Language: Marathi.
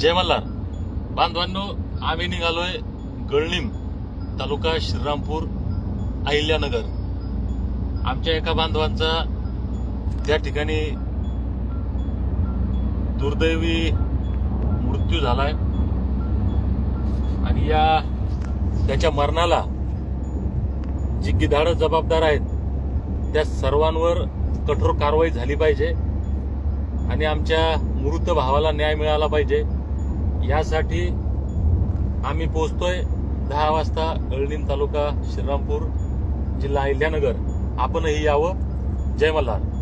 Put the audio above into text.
जय मल्हार. बांधवांनो आम्ही निघालोय गळणीम तालुका श्रीरामपूर अहिल्यानगर. आमच्या एका बांधवांचा त्या ठिकाणी दुर्दैवी मृत्यू झालाय. आणि या त्याच्या मरणाला जी गिधाडं जबाबदार आहेत त्या सर्वांवर कठोर कारवाई झाली पाहिजे. आणि आमच्या मृत भावाला न्याय मिळाला पाहिजे. यासाठी आम्ही पोचतोय दहा वाजता अळणीम तालुका श्रीरामपूर जिल्हा अहिल्यानगर. आपणही यावं. जय मल्हार.